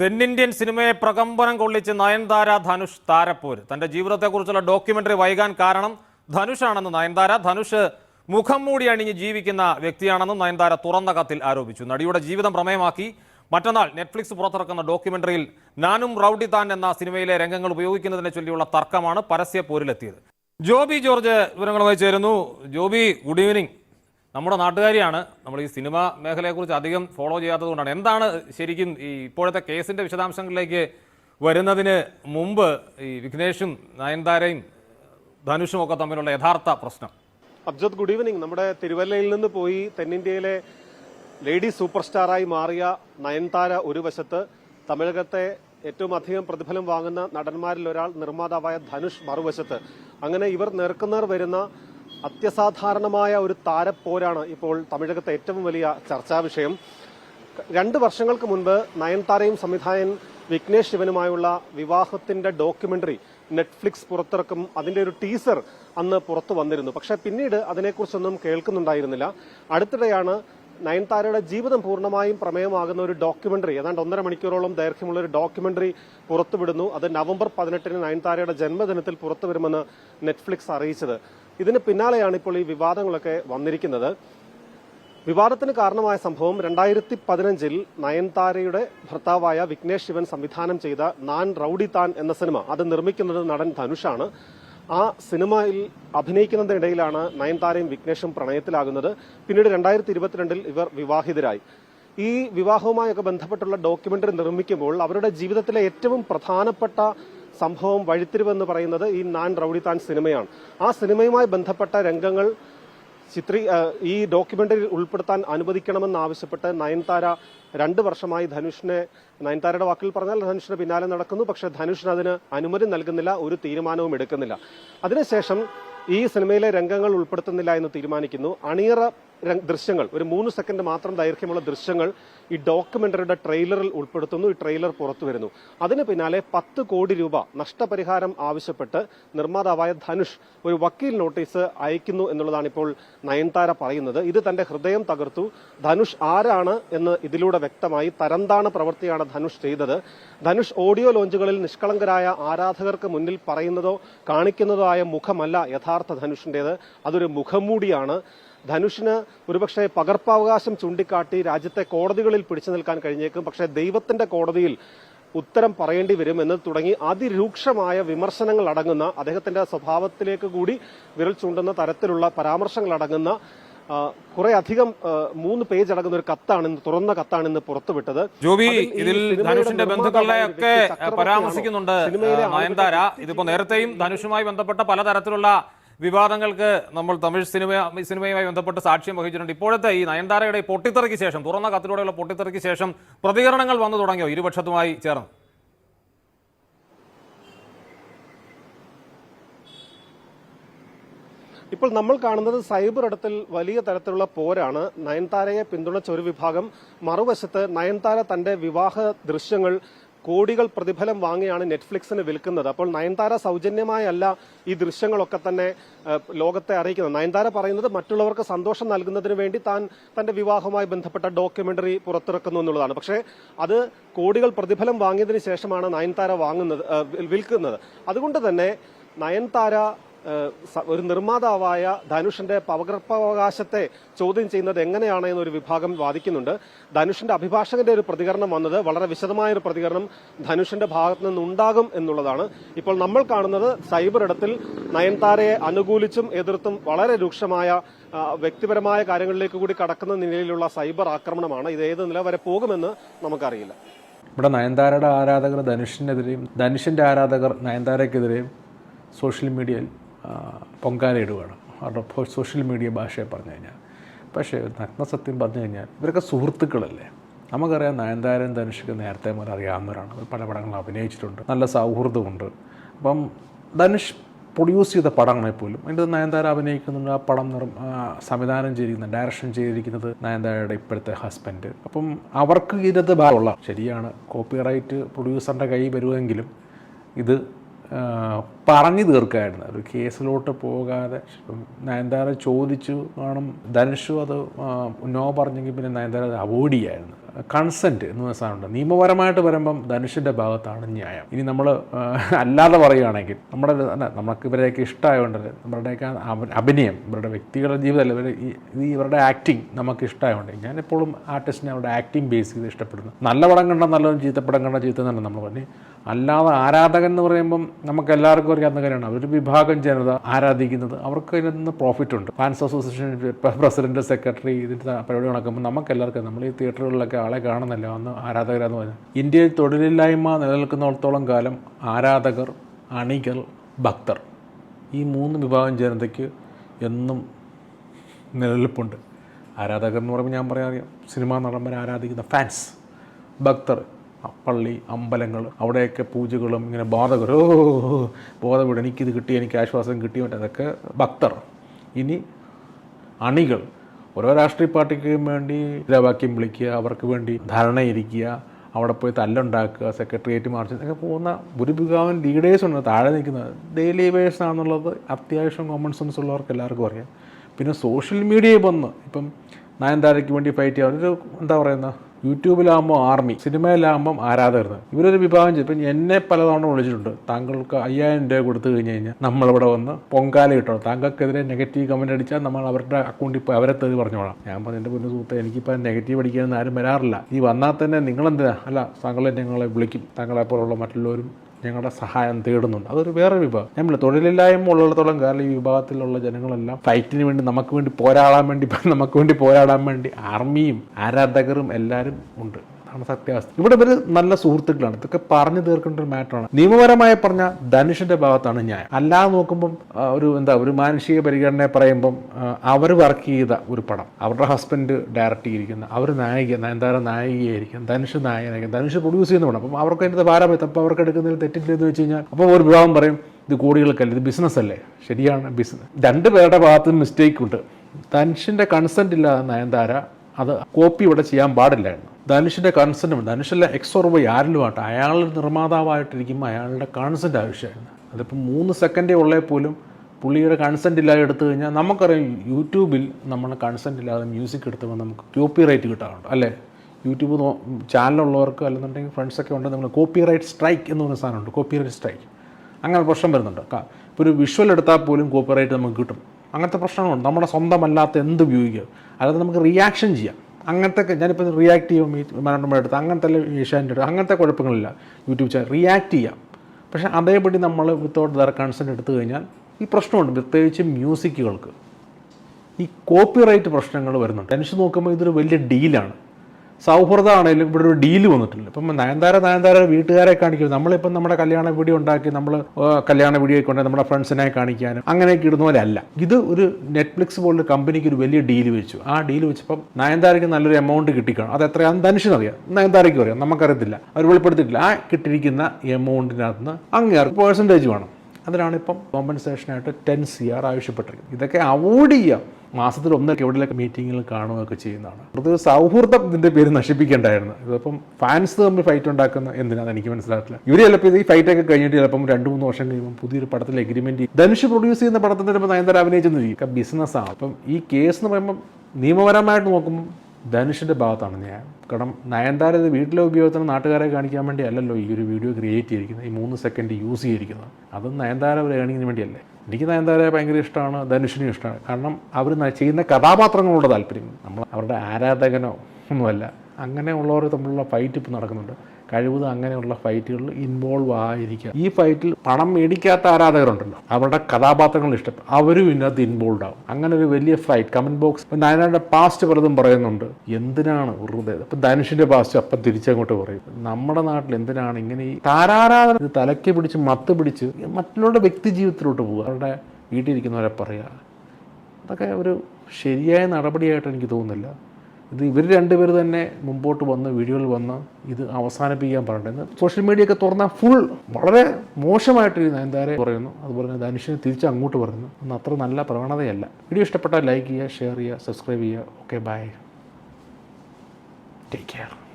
തെന്നിന്ത്യൻ സിനിമയെ പ്രകമ്പനം കൊള്ളിച്ച് നയൻതാര ധനുഷ് താരപ്പോര്. തന്റെ ജീവിതത്തെക്കുറിച്ചുള്ള ഡോക്യുമെന്ററി വൈകാൻ കാരണം ധനുഷാണെന്ന് നയൻതാര. ധനുഷ് മുഖം മൂടി അണിഞ്ഞ് ജീവിക്കുന്ന വ്യക്തിയാണെന്നും നയൻതാര തുറന്ന കത്തിൽ ആരോപിച്ചു. നടിയുടെ ജീവിതം പ്രമേയമാക്കി മറ്റന്നാൾ നെറ്റ്ഫ്ലിക്സ് പുറത്തിറക്കുന്ന ഡോക്യുമെന്ററിയിൽ നാനും റൌഡി താൻ എന്ന സിനിമയിലെ രംഗങ്ങൾ ഉപയോഗിക്കുന്നതിനെ ചൊല്ലിയുള്ള തർക്കമാണ് പരസ്യ പോരിലെത്തിയത് ജോബി ജോർജ് വിവരങ്ങളുമായി ചേരുന്നു. ജോബി ഗുഡ് ഈവനിങ് നമ്മുടെ നാട്ടുകാരിയാണ്. നമ്മൾ ഈ സിനിമ മേഖലയെക്കുറിച്ച് അധികം ഫോളോ ചെയ്യാത്തത് കൊണ്ടാണ് എന്താണ് ശരിക്കും ഈ ഇപ്പോഴത്തെ കേസിന്റെ വിശദാംശങ്ങളിലേക്ക് വരുന്നതിന് മുമ്പ് ഈ വിഘ്നേഷും നയൻതാരയും ധനുഷും ഒക്കെ തമ്മിലുള്ള യഥാർത്ഥ പ്രശ്നം? അബ്ജത് ഗുഡ് ഈവനിങ് നമ്മുടെ തിരുവല്ലയിൽ നിന്ന് പോയി തെന്നിന്ത്യയിലെ ലേഡി സൂപ്പർ സ്റ്റാറായി മാറിയ നയൻതാര ഒരു വശത്ത് തമിഴകത്തെ ഏറ്റവും അധികം പ്രതിഫലം വാങ്ങുന്ന നടന്മാരിൽ ഒരാൾ നിർമ്മാതാവായ ധനുഷ് മറുവശത്ത്. അങ്ങനെ ഇവർ നേർക്കുനേർ വരുന്ന അത്യസാധാരണമായ ഒരു താരപ്പോരാണ് ഇപ്പോൾ തമിഴകത്തെ ഏറ്റവും വലിയ ചർച്ചാ വിഷയം. രണ്ട് വർഷങ്ങൾക്ക് മുൻപ് നയൻതാരയും സംവിധായകൻ വിഘ്നേഷ് ശിവനുമായുള്ള വിവാഹത്തിന്റെ ഡോക്യുമെന്ററി നെറ്റ്ഫ്ലിക്സ് പുറത്തിറക്കും അതിന്റെ ഒരു ടീസർ അന്ന് പുറത്തു വന്നിരുന്നു. പക്ഷെ പിന്നീട് അതിനെക്കുറിച്ചൊന്നും കേൾക്കുന്നുണ്ടായിരുന്നില്ല. അടുത്തിടെയാണ് നയൻതാരയുടെ ജീവിതം പൂർണമായും പ്രമേയമാകുന്ന ഒരു ഡോക്യുമെന്ററി ഏതാണ്ട് ഒന്നര മണിക്കൂറോളം ദൈർഘ്യമുള്ള ഒരു ഡോക്യുമെന്ററി പുറത്തുവിടുന്നു. അത് നവംബർ പതിനെട്ടിന് നയൻതാരയുടെ ജന്മദിനത്തിൽ പുറത്തു വരുമെന്ന് നെറ്റ്ഫ്ലിക്സ് അറിയിച്ചത്. ഇതിന് പിന്നാലെയാണ് ഇപ്പോൾ ഈ വിവാദങ്ങളൊക്കെ വന്നിരിക്കുന്നത്. വിവാദത്തിന് കാരണമായ സംഭവം രണ്ടായിരത്തി പതിനഞ്ചിൽ നയൻതാരയുടെ ഭർത്താവായ വിഘ്നേഷ് ശിവൻ സംവിധാനം ചെയ്ത നാൻ റൌഡി താൻ എന്ന സിനിമ അത് നിർമ്മിക്കുന്നത് നടൻ ധനുഷാണ്. ആ സിനിമയിൽ അഭിനയിക്കുന്നതിനിടയിലാണ് നയൻതാരയും വിഘ്നേഷും പ്രണയത്തിലാകുന്നത്. പിന്നീട് രണ്ടായിരത്തി ഇരുപത്തിരണ്ടിൽ ഇവർ വിവാഹിതരായി. ഈ വിവാഹവുമായൊക്കെ ബന്ധപ്പെട്ടുള്ള ഡോക്യുമെന്ററി നിർമ്മിക്കുമ്പോൾ അവരുടെ ജീവിതത്തിലെ ഏറ്റവും പ്രധാനപ്പെട്ട സംഭവം വഴിത്തിരിവെന്ന് പറയുന്നത് ഈ നാൻ റൌഡി താൻ സിനിമയാണ്. ആ സിനിമയുമായി ബന്ധപ്പെട്ട രംഗങ്ങൾ ചിത്രീ ഈ ഡോക്യുമെന്ററിയിൽ ഉൾപ്പെടുത്താൻ അനുവദിക്കണമെന്നാവശ്യപ്പെട്ട് നയൻതാര രണ്ട് വർഷമായി ധനുഷിനെ നയൻതാരയുടെ വാക്കിൽ പറഞ്ഞാൽ ധനുഷിന് പിന്നാലെ നടക്കുന്നു പക്ഷേ ധനുഷിന് അതിന് അനുമതി നൽകുന്നില്ല ഒരു തീരുമാനവും എടുക്കുന്നില്ല. അതിനുശേഷം ഈ സിനിമയിലെ രംഗങ്ങൾ ഉൾപ്പെടുത്തുന്നില്ല എന്ന് തീരുമാനിക്കുന്നു. അണിയറ ദൃശ്യങ്ങൾ. ഒരു മൂന്ന് സെക്കൻഡ് മാത്രം ദൈർഘ്യമുള്ള ദൃശ്യങ്ങൾ ഈ ഡോക്യുമെന്ററിയുടെ ട്രെയിലറിൽ ഉൾപ്പെടുത്തുന്നു ഈ ട്രെയിലർ പുറത്തു വരുന്നു. അതിന് പിന്നാലെ പത്ത് കോടി രൂപ നഷ്ടപരിഹാരം ആവശ്യപ്പെട്ട് നിർമ്മാതാവായ ധനുഷ് ഒരു വക്കീൽ നോട്ടീസ് അയക്കുന്നു എന്നുള്ളതാണ് ഇപ്പോൾ നയൻതാര പറയുന്നത്. ഇത് തന്റെ ഹൃദയം തകർത്തു. ധനുഷ് ആരാണ് എന്ന് ഇതിലൂടെ വ്യക്തമായി തരംതാണ പ്രവൃത്തിയാണ് ധനുഷ് ചെയ്തത്. ധനുഷ് ഓഡിയോ ലോഞ്ചുകളിൽ നിഷ്കളങ്കരായ ആരാധകർക്ക് മുന്നിൽ പറയുന്നതോ കാണിക്കുന്നതോ ആയ മുഖമല്ല യഥാർത്ഥ ധനുഷിന്റേത്. അതൊരു മുഖംമൂടിയാണ്. ധനുഷിന് ഒരുപക്ഷെ പകർപ്പവകാശം ചൂണ്ടിക്കാട്ടി രാജ്യത്തെ കോടതികളിൽ പിടിച്ചു നിൽക്കാൻ കഴിഞ്ഞേക്കും. പക്ഷേ ദൈവത്തിന്റെ കോടതിയിൽ ഉത്തരം പറയേണ്ടി വരും എന്ന് തുടങ്ങി അതിരൂക്ഷമായ വിമർശനങ്ങൾ അടങ്ങുന്ന അദ്ദേഹത്തിന്റെ സ്വഭാവത്തിലേക്ക് കൂടി വിരൽ ചൂണ്ടുന്ന തരത്തിലുള്ള പരാമർശങ്ങൾ അടങ്ങുന്ന കുറെ അധികം മൂന്ന് പേജ് അടങ്ങുന്ന ഒരു കത്താണ് ഇന്ന് തുറന്ന കത്താണ് ഇന്ന് പുറത്തുവിട്ടത്. ജോബി ഇതിൽ ധനുഷിന്റെ ബന്ധുക്കളെ ഒക്കെ പരാമർശിക്കുന്നുണ്ട് നയൻതാര. ഇതിപ്പോ നേരത്തെയും ധനുഷുമായി ബന്ധപ്പെട്ട പലതരത്തിലുള്ള വിവാദങ്ങൾക്ക് നമ്മൾ തമിഴ് സിനിമ സിനിമയുമായി ബന്ധപ്പെട്ട് സാക്ഷ്യം വഹിച്ചിട്ടുണ്ട്. ഇപ്പോഴത്തെ ഈ നയൻതാരയുടെ പൊട്ടിത്തെറിക്ക് ശേഷം തുറന്ന കത്തിലൂടെയുള്ള പൊട്ടിത്തെറിക്ക് ശേഷം പ്രതികരണങ്ങൾ വന്നു തുടങ്ങിയോ? ഇരുപക്ഷത്തുമായി ചേർന്ന്. ഇപ്പോൾ നമ്മൾ കാണുന്നത് സൈബർ ഇടത്തിൽ വലിയ തരത്തിലുള്ള പോരാണ്. നയൻതാരയെ പിന്തുണച്ച ഒരു വിഭാഗം. മറുവശത്ത് നയൻതാര തന്റെ വിവാഹ ദൃശ്യങ്ങൾ കോടികൾ പ്രതിഫലം വാങ്ങിയാണ് നെറ്റ്ഫ്ലിക്സിന് വിൽക്കുന്നത്. അപ്പോൾ നയൻതാര സൗജന്യമായല്ല ഈ ദൃശ്യങ്ങളൊക്കെ തന്നെ ലോകത്തെ അറിയിക്കുന്നത്. നയൻതാര പറയുന്നത് മറ്റുള്ളവർക്ക് സന്തോഷം നൽകുന്നതിന് വേണ്ടി താൻ തന്റെ വിവാഹവുമായി ബന്ധപ്പെട്ട ഡോക്യുമെന്ററി പുറത്തിറക്കുന്നു എന്നുള്ളതാണ്. പക്ഷേ അത് കോടികൾ പ്രതിഫലം വാങ്ങിയതിനു ശേഷമാണ് നയൻതാര വാങ്ങുന്നത് വിൽക്കുന്നത്. അതുകൊണ്ട് തന്നെ നയൻതാര ഒരു നിർമ്മാതാവായ ധനുഷിന്റെ പകർപ്പവകാശത്തെ ചോദ്യം ചെയ്യുന്നത് എങ്ങനെയാണ് എന്നൊരു വിഭാഗം വാദിക്കുന്നുണ്ട്. ധനുഷിന്റെ അഭിഭാഷകന്റെ ഒരു പ്രതികരണം വന്നത് വളരെ വിശദമായ ഒരു പ്രതികരണം ധനുഷിന്റെ ഭാഗത്ത് നിന്നുണ്ടാകും എന്നുള്ളതാണ്. ഇപ്പോൾ നമ്മൾ കാണുന്നത് സൈബർ ഇടത്തിൽ നയൻതാരയെ അനുകൂലിച്ചും എതിർത്തും വളരെ രൂക്ഷമായ വ്യക്തിപരമായ കാര്യങ്ങളിലേക്ക് കൂടി കടക്കുന്ന നിലയിലുള്ള സൈബർ ആക്രമണമാണ്. ഇത് ഏത് നില വരെ പോകുമെന്ന് നമുക്കറിയില്ല. ഇവിടെ നയൻതാരയുടെ ആരാധകർ ധനുഷിനെതിരെയും ധനുഷിന്റെ ആരാധകർ നയൻതാരയ്ക്കെതിരെയും സോഷ്യൽ മീഡിയയിൽ പൊങ്കാലയിടുകയാണ് അവരുടെ സോഷ്യൽ മീഡിയ ഭാഷയെ പറഞ്ഞു കഴിഞ്ഞാൽ. പക്ഷേ നഗ്നസത്യം പറഞ്ഞു കഴിഞ്ഞാൽ ഇവരൊക്കെ സുഹൃത്തുക്കളല്ലേ? നമുക്കറിയാം നയൻതാരൻ ധനുഷിക്ക് നേരത്തെ മുതൽ അറിയാവുന്നവരാണ്. അവർ പല പടങ്ങൾ അഭിനയിച്ചിട്ടുണ്ട്. നല്ല സൗഹൃദമുണ്ട്. അപ്പം ധനുഷ് പ്രൊഡ്യൂസ് ചെയ്ത പടങ്ങളെ പോലും അതിന്റെ നയൻതാര അഭിനയിക്കുന്നുണ്ട്. ആ പടം നിർ സംവിധാനം ചെയ്തിരിക്കുന്ന ഡയറക്ഷൻ ചെയ്തിരിക്കുന്നത് നയൻതാരയുടെ ഇപ്പോഴത്തെ ഹസ്ബൻഡ് അപ്പം അവർക്ക് ഇതിനകത്ത് ഭാഗമുള്ള ശരിയാണ്. കോപ്പിറൈറ്റ് പ്രൊഡ്യൂസറിന്റെ കൈ വരുമെങ്കിലും ഇത് പറഞ്ഞു തീർക്കായിരുന്നു. ഒരു കേസിലോട്ട് പോകാതെ നയൻതാര ചോദിച്ചു കാണും ധനുഷു അത് നോ പറഞ്ഞെങ്കിൽ പിന്നെ നയൻതാര അത് അവോയ്ഡ് ചെയ്യായിരുന്നു. കൺസെന്റ് എന്ന് പറഞ്ഞ സാധനമുണ്ട് നിയമപരമായിട്ട് വരുമ്പം ധനുഷിന്റെ ഭാഗത്താണ് ന്യായം. ഇനി നമ്മൾ അല്ലാതെ പറയുകയാണെങ്കിൽ നമ്മുടെ നമുക്ക് ഇവരെയൊക്കെ ഇഷ്ടമായതുകൊണ്ടല്ലേ നമ്മുടെയൊക്കെ അഭ- അഭിനയം ഇവരുടെ വ്യക്തികളുടെ ജീവിതമല്ല ഇവർ ഇവരുടെ ആക്ടിങ് നമുക്ക് ഇഷ്ടമായതുകൊണ്ട് ഞാൻ എപ്പോഴും ആർട്ടിസ്റ്റിനെ അവരുടെ ആക്ടിങ് ബേസ് ചെയ്ത് ഇഷ്ടപ്പെടുന്നു. നല്ല പടം കണ്ട നല്ലതും ചീത്തപ്പടം കണ്ട ചീത്ത നമ്മൾ പറഞ്ഞു അല്ലാതെ ആരാധകൻ എന്ന് പറയുമ്പം നമുക്ക് എല്ലാവർക്കും അറിയാവുന്ന കാര്യമാണ്. അവരൊരു വിഭാഗം ജനത ആരാധിക്കുന്നത്. അവർക്ക് അതിൽ നിന്ന് പ്രോഫിറ്റ് ഉണ്ട്. ഫാൻസ് അസോസിയേഷൻ പ്രസിഡന്റ് സെക്രട്ടറി ഇതിന്റെ പരിപാടി നടക്കുമ്പോൾ നമുക്ക് എല്ലാവർക്കും നമ്മൾ ഈ തിയേറ്ററുകളിലൊക്കെ ആളെ കാണുന്നല്ലോ? അന്ന് ആരാധകരാന്ന് പറഞ്ഞാൽ. ഇന്ത്യയിൽ തൊഴിലില്ലായ്മ നിലനിൽക്കുന്നിടത്തോളം കാലം ആരാധകർ അണികൾ ഭക്തർ ഈ മൂന്ന് വിഭാഗം ജനതയ്ക്ക് എന്നും നിലനിൽപ്പുണ്ട്. ആരാധകർ എന്ന് പറയുമ്പോൾ ഞാൻ പറയാറിയാം. സിനിമാ നടന്മാരെ ആരാധിക്കുന്ന ഫാൻസ് ഭക്തർ പള്ളി അമ്പലങ്ങൾ അവിടെയൊക്കെ പൂജകളും ഇങ്ങനെ ബാധകർ ഓ ബോധം എനിക്കിത് കിട്ടി എനിക്ക് ആശ്വാസം കിട്ടി മറ്റേ അതൊക്കെ ഭക്തർ. ഇനി അണികൾ. ഓരോ രാഷ്ട്രീയ പാർട്ടിക്കും വേണ്ടി മുദ്രാവാക്യം വിളിക്കുക അവർക്ക് വേണ്ടി ധാരണയിരിക്കുക അവിടെ പോയി തല്ലുണ്ടാക്കുക സെക്രട്ടേറിയറ്റ് മാർച്ച് ഒക്കെ പോകുന്ന ഒരു വിഭാഗം ലീഡേഴ്സ് ഉണ്ട് താഴെ നിൽക്കുന്നത് ഡെയിലി വേഴ്സ് ആണെന്നുള്ളത് അത്യാവശ്യം കോമൺ സെൻസ് ഉള്ളവർക്ക് എല്ലാവർക്കും അറിയാം. പിന്നെ സോഷ്യൽ മീഡിയയിൽ വന്ന് ഇപ്പം നയൻതാരയ്ക്ക് വേണ്ടി ഫൈറ്റ് ചെയ്യാൻ ഒരു എന്താ പറയുന്ന യൂട്യൂബിലാകുമ്പോൾ ആർമി സിനിമയിലാകുമ്പം ആരാധകർ. ഇവരൊരു വിഭാഗം ചെയ്തു. ഇപ്പം എന്നെ പലതവണ വിളിച്ചിട്ടുണ്ട്. താങ്കൾക്ക് അയ്യായിരം രൂപ കൊടുത്തു കഴിഞ്ഞ് കഴിഞ്ഞാൽ നമ്മളിവിടെ വന്ന് പൊങ്കാല കിട്ടണം താങ്കൾക്കെതിരെ നെഗറ്റീവ് കമന്റ് അടിച്ചാൽ നമ്മൾ അവരുടെ അക്കൗണ്ടിൽ പോയി അവരെ തെറി പറഞ്ഞോളാം. ഞാൻ പറഞ്ഞു എന്റെ പൊന്നു സുഹൃത്തെ എനിക്കിപ്പോൾ നെഗറ്റീവ് അടിക്കാനൊന്നും ആരും വരാറില്ല. ഈ വന്നാൽ തന്നെ നിങ്ങളെന്തിനാ? അല്ല താങ്കളെ ഞങ്ങളെ വിളിക്കും. താങ്കളെപ്പോലുള്ള മറ്റുള്ളവരും ഞങ്ങളുടെ സഹായം തേടുന്നുണ്ട്. അതൊരു വേറെ വിഭാഗം. നമ്മൾ തൊഴിലില്ലായ്മ ഉള്ളിടത്തോളം കാരണം ഈ വിഭാഗത്തിലുള്ള ജനങ്ങളെല്ലാം ഫൈറ്റിന് വേണ്ടി നമുക്ക് വേണ്ടി പോരാടാൻ വേണ്ടി നമുക്ക് വേണ്ടി പോരാടാൻ വേണ്ടി ആർമിയും ആരാധകരും എല്ലാവരും ഉണ്ട്. അതാണ് സത്യാവസ്ഥ ഇവിടെ ഇവർ നല്ല സുഹൃത്തുക്കളാണ്. ഇതൊക്കെ പറഞ്ഞു തീർക്കേണ്ട ഒരു മാറ്ററാണ് നിയമപരമായി പറഞ്ഞ ധനുഷിന്റെ ഭാഗത്താണ് ഞാൻ അല്ലാതെ നോക്കുമ്പം ഒരു എന്താ ഒരു മാനുഷിക പരിഗണനയെ പറയുമ്പം അവർ വർക്ക് ചെയ്ത ഒരു പടം. അവരുടെ ഹസ്ബൻഡ് ഡയറക്റ്റ് ചെയ്തിരിക്കുന്ന അവർ നായിക എന്തായാലും നായികയായിരിക്കും. ധനുഷ് നായകനായിരിക്കും. ധനുഷ് പ്രൊഡ്യൂസ് ചെയ്യുന്ന പടം. അപ്പം അവർക്ക് അതിന്റെ ഭാരം എത്തും അപ്പോൾ അവർക്ക് എടുക്കുന്നതിൽ തെറ്റില്ലെന്ന് വെച്ച് കഴിഞ്ഞാൽ അപ്പോൾ ഒരു വിഭാഗം പറയും ഇത് കോടികൾക്കല്ല ഇത് ബിസിനസ് അല്ലേ? ശരിയാണ് ബിസിനസ് രണ്ട് പേരുടെ ഭാഗത്ത് മിസ്റ്റേക്ക് ഉണ്ട്. ധനുഷിന്റെ കൺസെന്റ് ഇല്ലാതെ നയൻതാര അത് കോപ്പി ഇവിടെ ചെയ്യാൻ പാടില്ലായിരുന്നു ധനുഷിന്റെ കൺസെന്റും ധനുഷല്ല എക്സോർവൈ ആരിലും ആട്ടെ അയാളുടെ നിർമ്മാതാവായിട്ടിരിക്കുമ്പോൾ അയാളുടെ കൺസെന്റ് ആവശ്യമായിരുന്നു അതിപ്പോൾ മൂന്ന് സെക്കൻഡേ ഉള്ളേ പോലും പുള്ളിയുടെ കൺസെന്റ് ഇല്ലാതെ എടുത്തു കഴിഞ്ഞാൽ നമുക്കറിയാം യൂട്യൂബിൽ നമ്മൾ കൺസെന്റ് ഇല്ലാതെ മ്യൂസിക് എടുത്തുമ്പോൾ നമുക്ക് കോപ്പി റൈറ്റ് കിട്ടാറുണ്ട് അല്ലേ? യൂട്യൂബ് ചാനലുള്ളവർക്ക് അല്ലെന്നുണ്ടെങ്കിൽ ഫ്രണ്ട്സൊക്കെ ഉണ്ട് നമ്മൾ കോപ്പി റൈറ്റ് സ്ട്രൈക്ക് എന്ന് പറയുന്ന സാധനമുണ്ട് കോപ്പി റൈറ്റ് സ്ട്രൈക്ക് അങ്ങനെ പ്രശ്നം വരുന്നുണ്ട്. ഇപ്പോൾ ഒരു വിഷ്വൽ എടുത്താൽ പോലും കോപ്പി റൈറ്റ് നമുക്ക് കിട്ടും. അങ്ങനത്തെ പ്രശ്നങ്ങളുണ്ട്. നമ്മുടെ സ്വന്തമല്ലാത്ത എന്ത് ഉപയോഗിക്കുക അല്ലാതെ നമുക്ക് റിയാക്ഷൻ ചെയ്യാം. അങ്ങനത്തെ ഞാനിപ്പോൾ റിയാക്ട് ചെയ്യും മനോരമ എടുത്ത് അങ്ങനത്തെ ഏഷ്യാന്റെ എടുത്ത് അങ്ങനത്തെ കുഴപ്പങ്ങളില്ല. യൂട്യൂബ് ചാനൽ റിയാക്ട് ചെയ്യാം. പക്ഷേ അതേപടി നമ്മൾ വിത്തൗട്ട് ദർ കൺസെന്റ് എടുത്തു കഴിഞ്ഞാൽ ഈ പ്രശ്നമുണ്ട്. പ്രത്യേകിച്ച് മ്യൂസിക്കുകൾക്ക് ഈ കോപ്പിറൈറ്റ് പ്രശ്നങ്ങൾ വരുന്നുണ്ട്. ടെൻഷൻ നോക്കുമ്പോൾ ഇതൊരു വലിയ ഡീലാണ് സൗഹൃദമാണെങ്കിലും ഇവിടെ ഒരു ഡീൽ വന്നിട്ടില്ല. ഇപ്പം നയൻതാര നയൻതാര വീട്ടുകാരെ കാണിക്കും. നമ്മളിപ്പം നമ്മുടെ കല്യാണ വീഡിയോ ഉണ്ടാക്കി നമ്മൾ കല്യാണ വീഡിയോ കൊണ്ട് നമ്മുടെ ഫ്രണ്ട്സിനെ കാണിക്കാനും അങ്ങനെയൊക്കെ ഇടുന്ന പോലെ അല്ല. ഇത് ഒരു നെറ്റ്ഫ്ലിക്സ് പോലുള്ള കമ്പനിക്ക് ഒരു വലിയ ഡീൽ വെച്ചു. ആ ഡീൽ വെച്ചപ്പം നയൻതാരയ്ക്ക് നല്ലൊരു എമൗണ്ട് കിട്ടിക്കാണും. അത് എത്രയാണെന്ന് ധനുഷിനറിയാം നയൻതാരയ്ക്കും അറിയാം. നമുക്കറിയത്തില്ല. അവർ വെളിപ്പെടുത്തിയിട്ടില്ല. ആ കിട്ടിയിരിക്കുന്ന എമൗണ്ടിനകത്ത് നിന്ന് അങ്ങേർക്ക് പേഴ്സന്റേജ് വേണം. അതിനാണ് ഇപ്പം കോമ്പൻസേഷനായിട്ട് ടെൻ സി ആർ ആവശ്യപ്പെട്ടിരിക്കുന്നത്. ഇതൊക്കെ അവോയ്ഡ് ചെയ്യാം മാസത്തിൽ ഒന്നൊക്കെ എവിടെയൊക്കെ മീറ്റിങ്ങിൽ കാണുകയൊക്കെ ചെയ്യുന്നതാണ്. വെറുതെ സൗഹൃദം ഇതിന്റെ പേര് നശിപ്പിക്കേണ്ടായിരുന്നു. ഇതിപ്പം ഫാൻസ് തമ്മിൽ ഫൈറ്റ് ഉണ്ടാക്കുന്ന എന്തിനാണ് എനിക്ക് മനസ്സിലായിട്ടില്ല. ഇവർ ചിലപ്പോൾ ഈ ഈ ഫൈറ്റൊക്കെ കഴിഞ്ഞിട്ട് ചിലപ്പം രണ്ട് മൂന്ന് വർഷം കഴിയുമ്പോൾ പുതിയൊരു പടത്തിൽ എഗ്രിമെന്റ് ധനുഷ് പ്രൊഡ്യൂസ് ചെയ്യുന്ന പടത്തിൽ ചിലപ്പോൾ നയൻതാര അഭിനയിച്ചെന്നിരിക്കും ബിസിനസ്സാണ് അപ്പം ഈ കേസ് എന്ന് പറയുമ്പോൾ നിയമപരമായിട്ട് നോക്കുമ്പോൾ ധനുഷിന്റെ ഭാഗത്താണ് ഞാൻ കാരണം നയൻതാര ഇത് വീട്ടിലെ ഉപയോഗത്തിന് നാട്ടുകാരെ കാണിക്കാൻ വേണ്ടി അല്ലല്ലോ ഈ ഒരു വീഡിയോ ക്രിയേറ്റ് ചെയ്തിരിക്കുന്നത്. ഈ മൂന്ന് സെക്കൻഡ് യൂസ് ചെയ്തിരിക്കുന്നത്. അതും നയൻതാര ഒരു ഏണിങ്ങിന് വേണ്ടിയല്ലേ. എനിക്ക് നയൻതാരയെ ഭയങ്കര ഇഷ്ടമാണ് ധനുഷിനും ഇഷ്ടമാണ്. കാരണം അവർ ചെയ്യുന്ന കഥാപാത്രങ്ങളോട് താല്പര്യം. നമ്മൾ അവരുടെ ആരാധകനോ ഒന്നുമല്ല. അങ്ങനെയുള്ളവർ തമ്മിലുള്ള ഫൈറ്റ് ഇപ്പോൾ നടക്കുന്നുണ്ട്. കഴിവതും അങ്ങനെയുള്ള ഫൈറ്റുകളിൽ ഇൻവോൾവ് ആയിരിക്കുക. ഈ ഫൈറ്റിൽ പണം മേടിക്കാത്ത ആരാധകരുണ്ടല്ലോ. അവരുടെ കഥാപാത്രങ്ങൾ ഇഷ്ടപ്പെടും അവരും ഇതിനകത്ത് ഇൻവോൾവ് ആവും. അങ്ങനെ ഒരു വലിയ ഫൈറ്റ് കമന്റ് ബോക്സ് നാരായണന്റെ പാസ്റ്റ് പലതും പറയുന്നുണ്ട്. എന്തിനാണ് വെറുതെ? ഇപ്പം ധനുഷിന്റെ പാസ്റ്റ് അപ്പം തിരിച്ചങ്ങോട്ട് പറയും. നമ്മുടെ നാട്ടിൽ എന്തിനാണ് ഇങ്ങനെ ഈ താരാരാധന? തലയ്ക്ക് പിടിച്ച് മത്ത് പിടിച്ച് മറ്റുള്ളവരുടെ വ്യക്തി ജീവിതത്തിലോട്ട് പോകുക അവരുടെ വീട്ടിലിരിക്കുന്നവരെ പറയുക. അതൊക്കെ ഒരു ശരിയായ നടപടിയായിട്ട് എനിക്ക് തോന്നുന്നില്ല. ഇത് ഇവർ രണ്ടുപേർ തന്നെ മുമ്പോട്ട് വന്ന് വീഡിയോയിൽ വന്ന് ഇത് അവസാനിപ്പിക്കാൻ പറഞ്ഞിട്ടുണ്ട്. സോഷ്യൽ മീഡിയ ഒക്കെ തുറന്നാൽ ഫുൾ വളരെ മോശമായിട്ട് ഈ നയൻതാരെ പറയുന്നു. അതുപോലെ തന്നെ ധനുഷിനെ തിരിച്ച് അങ്ങോട്ട് പറയുന്നു. അന്ന് അത്ര നല്ല പ്രവണതയല്ല. വീഡിയോ ഇഷ്ടപ്പെട്ടാൽ ലൈക്ക് ചെയ്യുക ഷെയർ ചെയ്യുക സബ്സ്ക്രൈബ് ചെയ്യുക. Okay bye take care